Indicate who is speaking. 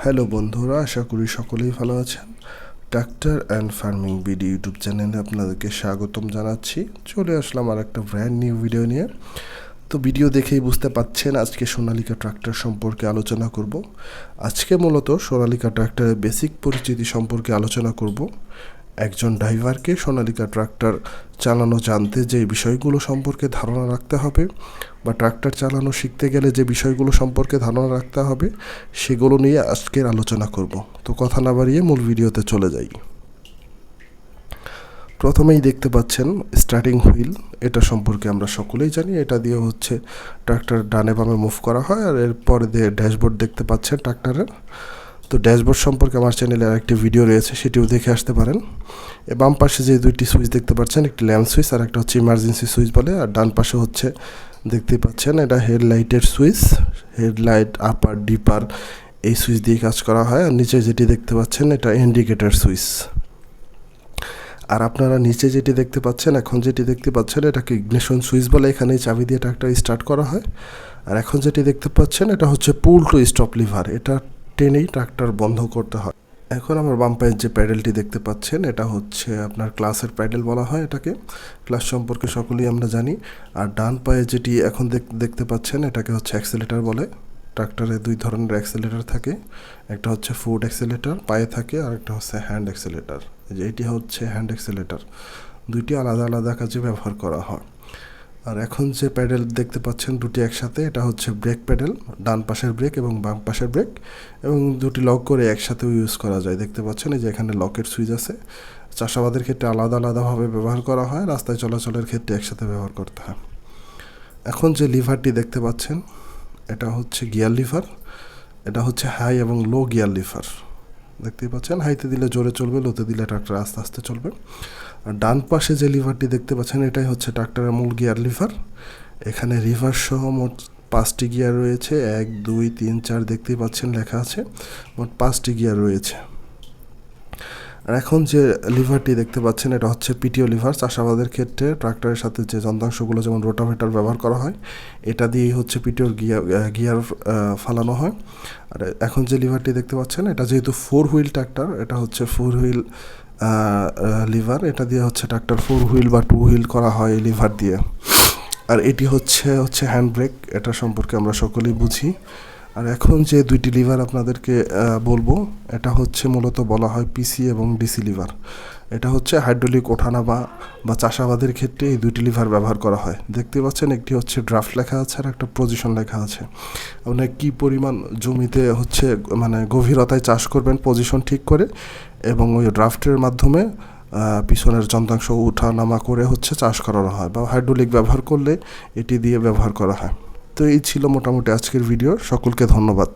Speaker 1: Hello বন্ধুরা, আশা করি সকলেই ভালো আছেন। Tractor and farming BD YouTube চ্যানেলে আপনাদেরকে স্বাগতম জানাচ্ছি। চলে আসলাম আর একটা ব্র্যান্ড নিউ ভিডিও নিয়ে। তো ভিডিও দেখেই বুঝতে পাচ্ছেন, আজকে সোনালিকা ট্রাক্টর সম্পর্কে আলোচনা করব। আজকে মূলত সোনালিকা ট্রাক্টরের বেসিক পরিচিতি সম্পর্কে আলোচনা করব। একজন ড্রাইভারকে সোনালিকা ট্রাক্টর চালানো জানতে যে বিষয়গুলো সম্পর্কে ধারণা রাখতে হবে বা ট্রাক্টর চালানো শিখতে গেলে যে বিষয়গুলো সম্পর্কে ধারণা রাখতে হবে, সেগুলো নিয়ে আজকের আলোচনা করব। তো কথা না বাড়িয়ে মূল ভিডিওতে চলে যাই। প্রথমেই দেখতে পাচ্ছেন স্টার্টিং হুইল এটা সম্পর্কে আমরা সকলেই জানি। এটা দিয়ে হচ্ছে ট্রাক্টর ডানে বামে মুভ করা হয় আর এরপরে দিয়ে ড্যাশবোর্ড দেখতে পাচ্ছেন ট্রাক্টরের। তো ড্যাশবোর্ড সম্পর্কে আমার চ্যানেলে আরেকটি ভিডিও রয়েছে, সেটিও দেখে আসতে পারেন। বাম পাশে যে দুইটি সুইচ দেখতে পাচ্ছেন, একটি ল্যাম্প সুইচ আর একটা হচ্ছে ইমার্জেন্সি সুইচ বলে, আর ডান পাশে হচ্ছে দেখতে পাচ্ছেন এটা হেডলাইটের সুইচ, হেডলাইট, আপার, ডিপার এই সুইচ দিয়ে কাজ করা হয়, আর নিচে যেটি দেখতে পাচ্ছেন এটা ইন্ডিকেটর সুইচ। আর আপনারা নিচে যেটি দেখতে পাচ্ছেন, এখন যেটি দেখতে পাচ্ছেন এটাকে ইগনিশন সুইচ বলে এখানে চাবি দিয়ে ট্রাক্টর স্টার্ট করা হয়। আর এখন যেটি দেখতে পাচ্ছেন এটা হচ্ছে পুল টু স্টপ লিভার, এটা টেনেই ট্রাক্টর বন্ধ করতে হয়। এখন আমার বাম পায়ের যে প্যাডেলটি দেখতে পাচ্ছেন, এটা হচ্ছে আপনার ক্লাসের প্যাডেল বলা হয় এটাকে। ক্লাস সম্পর্কে সকলেই আমরা জানি। আর ডান পায়ে যেটি এখন দেখতে পাচ্ছেন, এটাকে হচ্ছে অ্যাক্সেলেটার বলে। ট্রাক্টরে দুই ধরনের অ্যাক্সেলেটার থাকে। একটা হচ্ছে ফুড অ্যাক্সেলেটার, পায়ে থাকে, আর একটা হচ্ছে হ্যান্ড অ্যাক্সেলেটার। যে এটি হচ্ছে হ্যান্ড অ্যাক্সেলেটার। দুইটি আলাদা আলাদা কাজে ব্যবহার করা হয়। আর এখন যে প্যাডেল দেখতে পাচ্ছেন দুটি একসাথে, এটা হচ্ছে ব্রেক প্যাডেল, ডান পাশের ব্রেক এবং বাম পাশের ব্রেক, এবং দুটি লক করে একসাথেও ইউজ করা যায়। দেখতে পাচ্ছেন এই যে এখানে লকের সুইচ আছে। চাষাবাদের ক্ষেত্রে আলাদা আলাদাভাবে ব্যবহার করা হয়, রাস্তায় চলাচলের ক্ষেত্রে একসাথে ব্যবহার করতে হয়। এখন যে লিভারটি দেখতে পাচ্ছেন, এটা হচ্ছে গিয়ার লিভার, এটা হচ্ছে হাই এবং লো গিয়ার লিভার। দেখতেই পাচ্ছেন। হাইতে দিলে জোরে চলবে, লোতে দিলে ট্রাক্টর আস্তে আস্তে চলবে। আর ডান পাশে যে লিভারটি দেখতে পাচ্ছেন, এটাই হচ্ছে ট্রাক্টরের মূল গিয়ার লিভার। এখানে রিভার সহ মোট পাঁচটি গিয়ার রয়েছে। এক, দুই, তিন, চার দেখতেই পাচ্ছেন লেখা আছে। মোট পাঁচটি গিয়ার রয়েছে। আর এখন যে লিভারটি দেখতে পাচ্ছেন, এটা হচ্ছে পিটিও লিভার। চাষাবাদের ক্ষেত্রে ট্রাক্টরের সাথে যে যন্ত্রাংশগুলো, যেমন রোটাভেটার ব্যবহার করা হয়, এটা দিয়েই হচ্ছে পিটিওর গিয়ার গিয়ার ফালানো হয়। আর এখন যে লিভারটি দেখতে পাচ্ছেন, এটা যেহেতু ফোর হুইল ট্রাক্টর, এটা হচ্ছে ফোর হুইল লিভার। এটা দিয়ে হচ্ছে ট্রাক্টর ফোর হুইল বা টু হুইল করা হয় লিভার দিয়ে। আর এটি হচ্ছে হচ্ছে হ্যান্ড ব্রেক, এটা সম্পর্কে আমরা সকলেই বুঝি। আর এখন যে দুইটি লিভার আপনাদেরকে বলব, এটা হচ্ছে মূলত বলা হয় পিসি এবং ডিসি লিভার। এটা হচ্ছে হাইড্রোলিক ওঠানামা বা চাষাবাদের ক্ষেত্রে এই দুইটি লিভার ব্যবহার করা হয়। দেখতে পাচ্ছেন, একটি হচ্ছে ড্রাফট লেখা আছে আর একটা পজিশন লেখা আছে। আপনার কী পরিমাণ জমিতে হচ্ছে মানে গভীরতায় চাষ করবেন পজিশন ঠিক করে এবং ওই ড্রাফটের মাধ্যমে পিছনের যন্ত্রাংশ উঠা নামা করে হচ্ছে চাষ করানো হয় বা হাইড্রোলিক ব্যবহার করলে এটি দিয়ে ব্যবহার করা হয়। তো এই ছিল মোটামুটি আজকের ভিডিও সকলকে ধন্যবাদ।